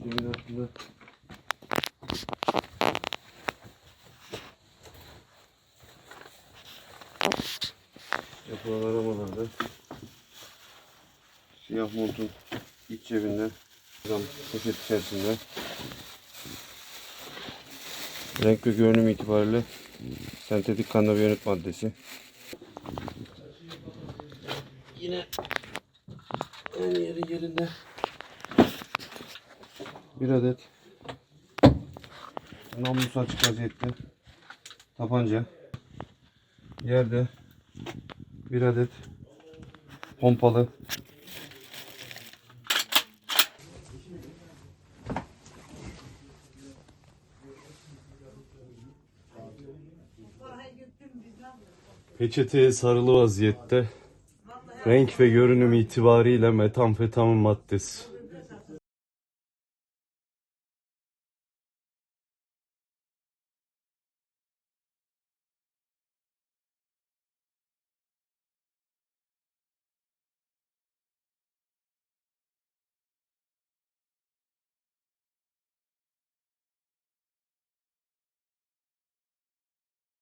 Evin altında. Yapılan aramalarda siyah montun iç cebinde cam poşet içerisinde renk ve görünüm itibariyle sentetik kannabiyanit maddesi yine en yeri yerinde bir adet. Namlusu açık vaziyette tabanca yerde bir adet pompalı. Peçeteye sarılı vaziyette. Renk ve görünüm itibariyle metamfetamin maddesi.